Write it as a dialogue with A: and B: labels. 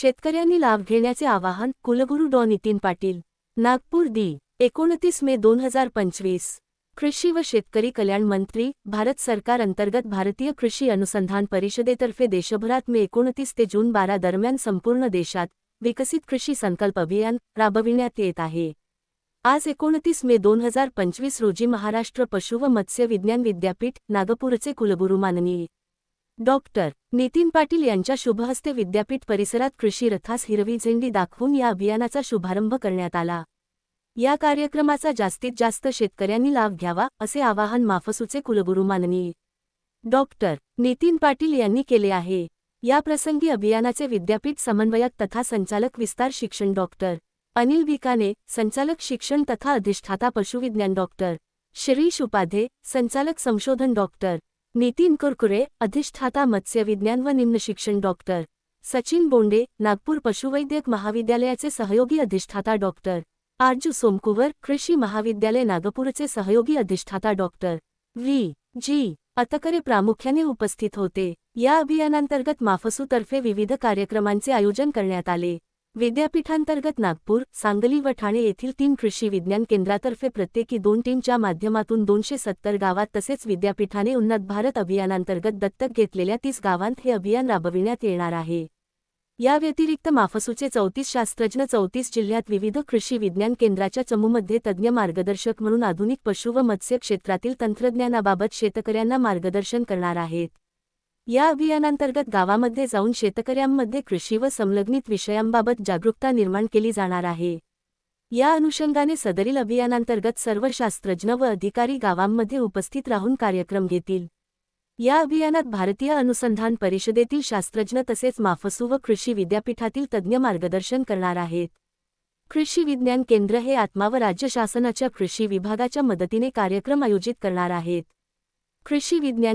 A: शेतकऱ्यांनी लाभ घेण्याचे आवाहन कुलगुरू डॉ नितीन पाटील. नागपूर दी एकोणतीस मे दोन हजार पंचवीस. कृषी व शेतकरी कल्याण मंत्री भारत सरकार अंतर्गत भारतीय कृषी अनुसंधान परिषदेतर्फे देशभरात मे एकोणतीस ते जून बारा दरम्यान संपूर्ण देशात विकसित कृषी संकल्प अभियान राबविण्यात येत आहे. आज एकोणतीस मे दोन हजार पंचवीस रोजी महाराष्ट्र पशु व मत्स्य विज्ञान विद्यापीठ नागपूरचे कुलगुरू माननीय डॉक्टर नितीन पाटील यांच्या शुभहस्ते विद्यापीठ परिसरात कृषी रथास हिरवी झेंडी दाखवून या अभियानाचा शुभारंभ करण्यात आला. या कार्यक्रमाचा जास्तीत जास्त शेतकऱ्यांनी लाभ घ्यावा असे आवाहन माफसूचे कुलगुरू माननीय डॉक्टर नितीन पाटील यांनी केले आहे. या प्रसंगी अभियानाचे विद्यापीठ समन्वयक तथा संचालक विस्तार शिक्षण डॉक्टर अनिल बिकाने संचालक शिक्षण तथा अधिष्ठाता पशुविज्ञान डॉक्टर शिरीष उपाधे संचालक संशोधन डॉक्टर नितीन कुरकुरे अधिष्ठाता मत्स्यविज्ञान व निम्न शिक्षण डॉक्टर सचिन बोंडे नागपूर पशुवैद्यक महाविद्यालयाचे सहयोगी अधिष्ठाता डॉक्टर आरजू सोमकुवर कृषी महाविद्यालय नागपूरचे सहयोगी अधिष्ठाता डॉक्टर व्ही. जी. अतकरे प्रामुख्याने उपस्थित होते. या अभियानांतर्गत माफसूतर्फे विविध कार्यक्रमांचे आयोजन करण्यात आले. विद्यापीठांतर्गत नागपूर सांगली व ठाणे येथील तीन कृषी विज्ञान केंद्रातर्फे प्रत्येकी दोन टीमच्या माध्यमातून दोनशे सत्तर गावात तसेच विद्यापीठाने उन्नत भारत अभियानांतर्गत दत्तक घेतलेल्या तीस गावांत हे अभियान राबविण्यात येणार आहे. या व्यतिरिक्त माफसूचे चौतीस शास्त्रज्ञ चौतीस जिल्ह्यात विविध कृषी विज्ञान केंद्राच्या चमूमध्ये तज्ज्ञ मार्गदर्शक म्हणून आधुनिक पशु व मत्स्य क्षेत्रातील तंत्रज्ञानाबाबत शेतकऱ्यांना मार्गदर्शन करणार आहेत. या अभियानांतर्गत गावामध्ये जाऊन शेतकऱ्यांमध्ये कृषी व संलग्नित विषयांबाबत जागरूकता निर्माण केली जाणार आहे. या अनुषंगाने सदरील अभियानांतर्गत सर्व शास्त्रज्ञ व अधिकारी गावांमध्ये उपस्थित राहून कार्यक्रम घेतील. या अभियानात भारतीय अनुसंधान परिषदेतील शास्त्रज्ञ तसेच माफसू व कृषी विद्यापीठातील तज्ज्ञ मार्गदर्शन करणार आहेत. कृषी विज्ञान केंद्र हे आत्मा व राज्य शासनाच्या कृषी विभागाच्या मदतीने कार्यक्रम आयोजित करणार आहेत. कृषी विज्ञान